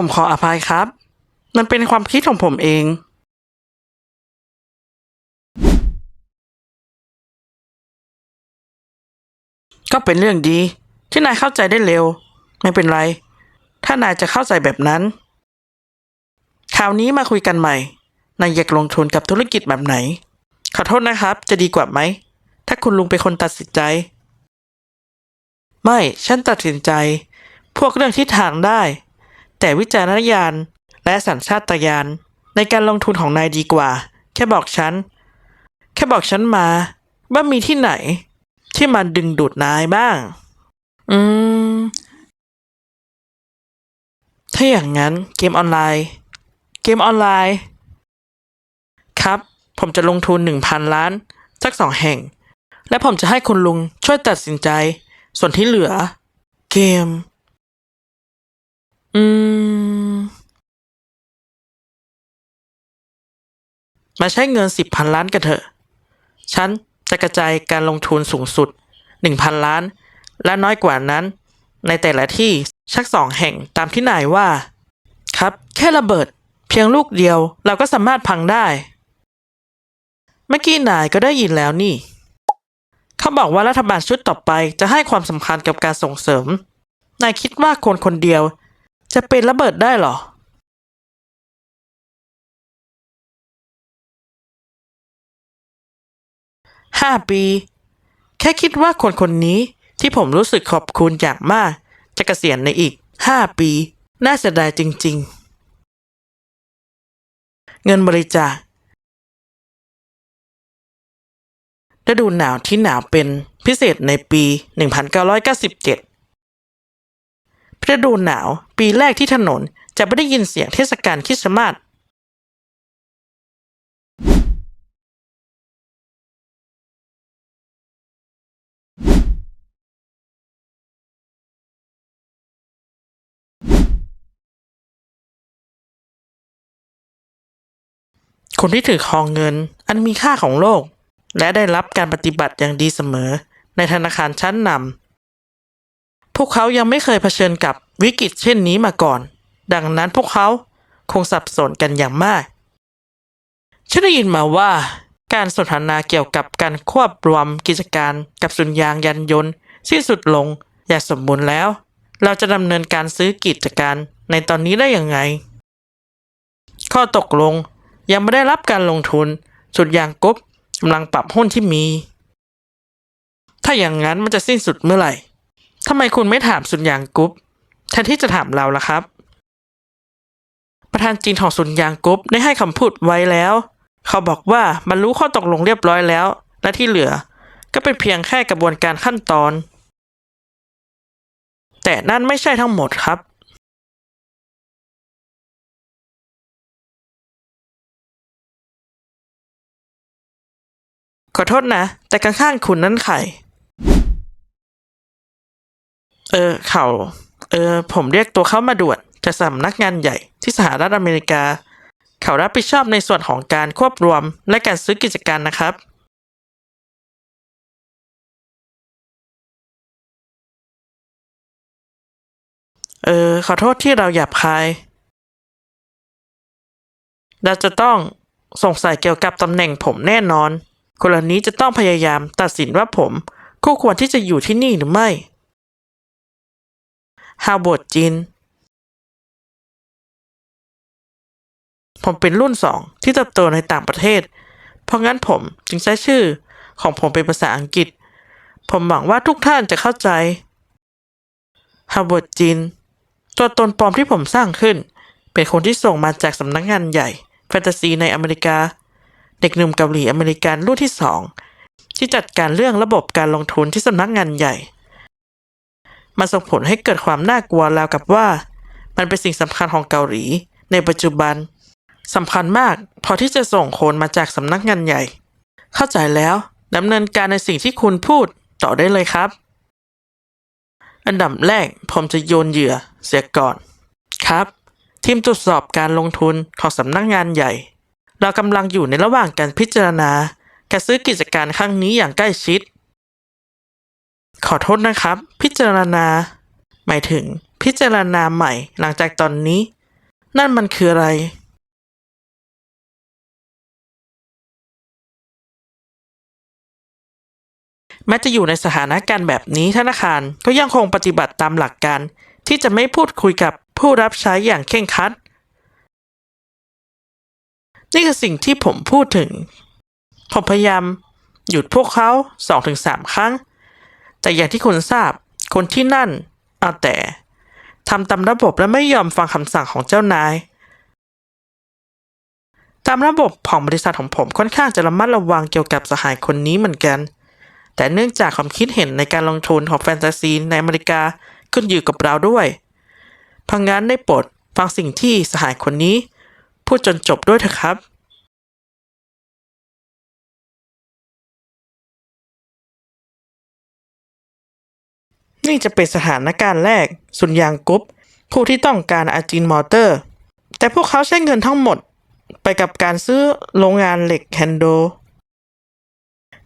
ผมขออภัยครับ มันเป็นความคิดของผมเอง ก็เป็นเรื่องดี ที่นายเข้าใจได้เร็ว ไม่เป็นไร ถ้านายจะเข้าใจแบบนั้น คราวนี้มาคุยกันใหม่ นายอยากลงทุนกับธุรกิจแบบไหน ขอโทษนะครับ จะดีกว่าไหม ถ้าคุณลุงเป็นคนตัดสินใจ ไม่ ฉันตัดสินใจ พวกเรื่องที่ทางได้ แต่วิจารณญาณและสัญชาตญาณในการลงทุนของนายดีกว่า แค่บอกฉัน แค่บอกฉันมา ว่ามีที่ไหน ที่มันดึงดูดนายบ้าง อืม ถ้าอย่างนั้นเกมออนไลน์ เกมออนไลน์ ครับ ผมจะลงทุนหนึ่งพันล้าน สักสองแห่ง และผมจะให้คุณลุงช่วยตัดสินใจ ส่วนที่เหลือ เกม อืม มาใช้เงินสิบพันล้านกันเถอะ ฉันจะกระจายการลงทุนสูงสุดหนึ่งพันล้าน และน้อยกว่านั้น ในแต่ละที่ชักสองแห่งตามที่นายว่า ครับ แค่ระเบิด เพียงลูกเดียวเราก็สามารถพังได้ เมื่อกี้นายก็ได้ยินแล้วนี่ เขาบอกว่ารัฐบาลชุดต่อไปจะให้ความสำคัญกับการส่งเสริม นายคิดว่าคนคนเดียวจะเป็นระเบิดได้หรอ ห้าปี แค่คิดว่าคนคนนี้ที่ผมรู้สึกขอบคุณอย่างมากจะเกษียณในอีกห้าปี น่าเสียดายจริง ๆ เงินบริจาคฤดูหนาวที่หนาวเป็นพิเศษในปี 1997ฤดูหนาวปีแรกที่ถนนจะไม่ได้ยินเสียงเทศกาลคริสต์มาส คนที่ถือครองเงิน อันมีค่าของโลก และได้รับการปฏิบัติอย่างดีเสมอ ในธนาคารชั้นนำพวกเขายังไม่เคยเผชิญกับวิกฤตเช่นนี้มาก่อน ดังนั้นพวกเขาคงสับสนกันอย่างมากฉันได้ยินมาว่าการสนทนาเกี่ยวกับการควบรวมกิจการกับสุนยางยานยนต์ สิ้นสุดลงอย่างสมบูรณ์แล้ว เราจะดำเนินการซื้อกิจการในตอนนี้ได้อยังไง ข้อตกลง ยังไม่ได้รับการลงทุน สุดยางกบกำลังปรับหุ้นที่มี ถ้าอย่างนั้นมันจะสิ้นสุดเมื่อไหร่ทำไมคุณไม่ถามสุนยางกรุ๊ปแทนที่จะถามเราล่ะครับ ประธานจีนของสุนยางกรุ๊ปได้ให้คำพูดไว้แล้ว เขาบอกว่าบรรลุข้อตกลงเรียบร้อยแล้ว และที่เหลือก็เป็นเพียงแค่กระบวนการขั้นตอน แต่นั่นไม่ใช่ทั้งหมดครับ ขอโทษนะ แต่ข้างๆคุณนั่นใคร เออ เขาเออ ผมเรียกตัวเขามาด่วนจากสำนักงานใหญ่ที่สหรัฐอเมริกา เขารับผิดชอบในส่วนของการควบรวมและการซื้อกิจการนะครับ เออ ขอโทษที่เราหยาบคาย เราจะต้องสงสัยเกี่ยวกับตำแหน่งผมแน่นอน คนเหล่านี้จะต้องพยายามตัดสินว่าผมคู่ควรที่จะอยู่ที่นี่หรือไม่ ฮาวเวิร์ดจีนผมเป็นรุ่นสองที่เติบโตในต่างประเทศ เพราะงั้นผมจึงใช้ชื่อของผมเป็นภาษาอังกฤษ ผมหวังว่าทุกท่านจะเข้าใจ ฮาวเวิร์ดจีนตัวตนปลอมที่ผมสร้างขึ้น เป็นคนที่ส่งมาจากสำนักงานใหญ่ แฟนตาซีในอเมริกา เด็กหนุ่มเกาหลีอเมริกันรุ่นที่สองที่จัดการเรื่องระบบการลงทุนที่สำนักงานใหญ่ มันส่งผลให้เกิดความน่ากลัวราวกับว่า มันเป็นสิ่งสำคัญของเกาหลี ในปัจจุบันสำคัญมากพอที่จะส่งคนมาจากสำนักงานใหญ่ เข้าใจแล้วดำเนินการในสิ่งที่คุณพูดต่อได้เลยครับ อันดับแรกผมจะโยนเหยื่อเสียก่อน ครับ ทีมตรวจสอบการลงทุนของสำนักงานใหญ่ เรากำลังอยู่ในระหว่างการพิจารณา การซื้อกิจการครั้งนี้อย่างใกล้ชิด ขอโทษนะครับ พิจารณา หมายถึงพิจารณาใหม่หลังจากตอนนี้ นั่นมันคืออะไร แม้จะอยู่ในสถานการณ์แบบนี้ธนาคารก็ยังคงปฏิบัติตามหลักการที่จะไม่พูดคุยกับผู้รับใช้อย่างเคร่งครัด นี่คือสิ่งที่ผมพูดถึง ผมพยายามหยุดพวกเขาสองถึงสามครั้ง แต่อย่างที่คุณทราบ คนที่นั่นเอาแต่ทำตามระบบและไม่ยอมฟังคำสั่งของเจ้านาย ตามระบบของบริษัทของผมค่อนข้างจะระมัดระวังเกี่ยวกับสหายคนนี้เหมือนกัน แต่เนื่องจากความคิดเห็นในการลงทุนของแฟนตาซีในอเมริกาขึ้นอยู่กับเราด้วย เพราะงั้นได้โปรดฟังสิ่งที่สหายคนนี้ พูดจนจบด้วยเถอะครับนี่จะเป็นสถานการณ์แรก สุนยางกุ๊ปผู้ที่ต้องการอาจีนมอเตอร์ แต่พวกเขาใช้เงินทั้งหมดไปกับการซื้อโรงงานเหล็กแฮนโด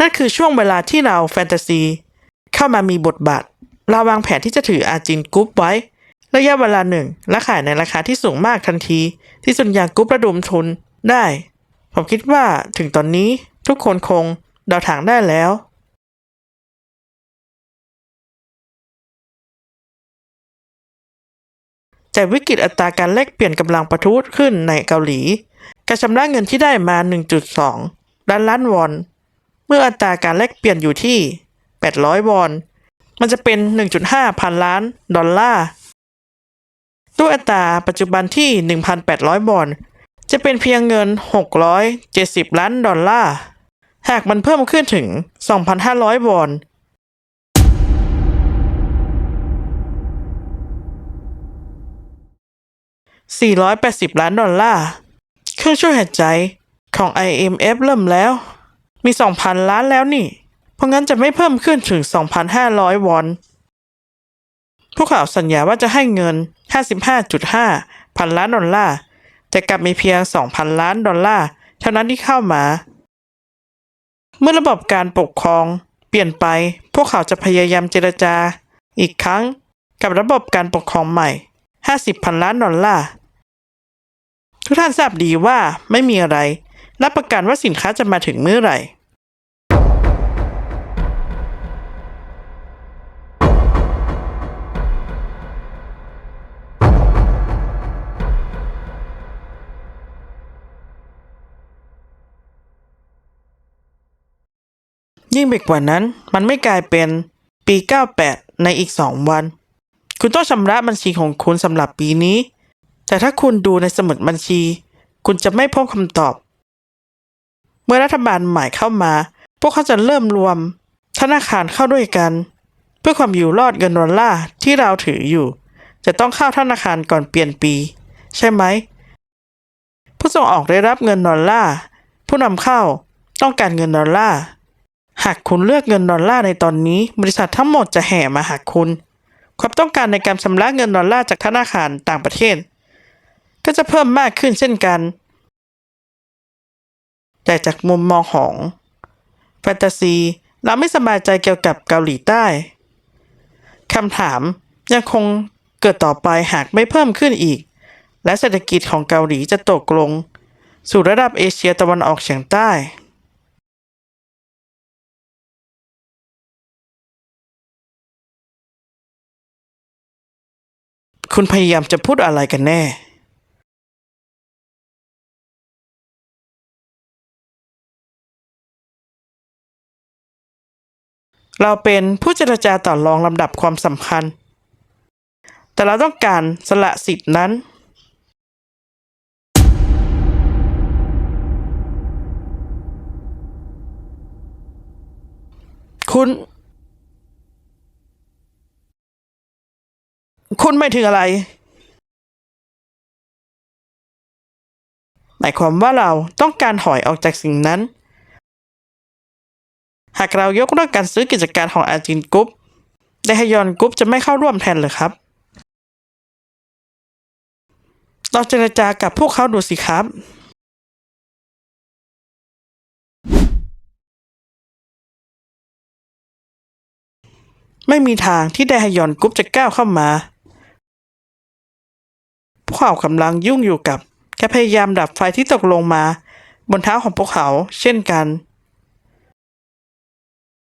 นั่นคือช่วงเวลาที่เราแฟนตาซี เข้ามามีบทบาท เราวางแผนที่จะถืออาจินกุ๊ปไว้ ระยะเวลาหนึ่งและขายในราคาที่สูงมากทันที ที่สุนยางกรุ๊ประดมทุนได้ ผมคิดว่าถึงตอนนี้ทุกคนคงเดาทางได้แล้วแต่วิกฤตอัตราการแลกเปลี่ยนกำลังประทุขึ้นในเกาหลี การชำระเงินที่ได้มา 1.2 ล้านล้านวอน เมื่ออัตราการแลกเปลี่ยนอยู่ที่ 800 วอน มันจะเป็น 1.5 พันล้านดอลลาร์ ด้วยอัตราปัจจุบันที่ 1,800วอนจะเป็นเพียงเงิน 670 ล้านดอลลาร์ หากมันเพิ่มขึ้นถึง 2,500วอน480 ล้านดอลลาร์ เครื่องช่วยหายใจของ IMF เริ่มแล้ว มี 2,000 ล้านแล้วนี่ เพราะงั้นจะไม่เพิ่มขึ้นถึง 2,500 วอน พวกเขาสัญญาว่าจะให้เงิน 55.5 พันล้านดอลลาร์ แต่กลับมีเพียง 2,000 ล้านดอลลาร์ เท่านั้นที่เข้ามา เมื่อระบบการปกครองเปลี่ยนไป พวกเขาจะพยายามเจรจา อีกครั้งกับระบบการปกครองใหม่ 50 พันล้านดอลลาร์ ทุกท่านทราบดีว่าไม่มีอะไร รับประกันว่าสินค้าจะมาถึงเมื่อไหร่ ไปกว่านั้น มันไม่กลายเป็นปี 98 ในอีก 2 วัน คุณต้องชำระบัญชีของคุณสำหรับปีนี้ แต่ถ้าคุณดูในสมุดบัญชี คุณจะไม่พบคำตอบ เมื่อรัฐบาลใหม่เข้ามา พวกเขาจะเริ่มรวม ธนาคารเข้าด้วยกัน เพื่อความอยู่รอดเงินดอลลาร์ที่เราถืออยู่ จะต้องเข้าธนาคารก่อนเปลี่ยนปี ใช่ไหม ผู้ส่งออกได้รับเงินดอลลาร์ผู้นำเข้าต้องการเงินดอลลาร์ หากคุณเลือกเงินดอลลาร์ในตอนนี้ บริษัททั้งหมดจะแห่มาหาคุณ ความต้องการในการชำระเงินดอลลาร์จากธนาคารต่างประเทศ ก็จะเพิ่มมากขึ้นเช่นกัน แต่จากมุมมองของแฟนตาซี เราไม่สบายใจเกี่ยวกับเกาหลีใต้คำถามยังคงเกิดต่อไปหากไม่เพิ่มขึ้นอีก และเศรษฐกิจของเกาหลีจะตกลง สู่ระดับเอเชียตะวันออกเฉียงใต้ คุณพยายามจะพูดอะไรกันแน่เราเป็นผู้เจรจาต่อรองลำดับความสำคัญ แต่เราต้องการสละสิทธินั้น คุณ คุณไม่ถึงอะไร หมายความว่าเราต้องการถอยออกจากสิ่งนั้น หากเรายกเลิกการซื้อกิจการของอาจินกรุ๊ปไดฮยอนกรุ๊ปจะไม่เข้าร่วมแทนเลยครับลองเจรจากับพวกเขาดูสิครับ ไม่มีทางที่ไดฮยอนกรุ๊ปจะก้าวเข้ามา เขากำลังยุ่งอยู่กับแค่พยายามดับไฟที่ตกลงมา บนเท้าของพวกเขา เช่นกัน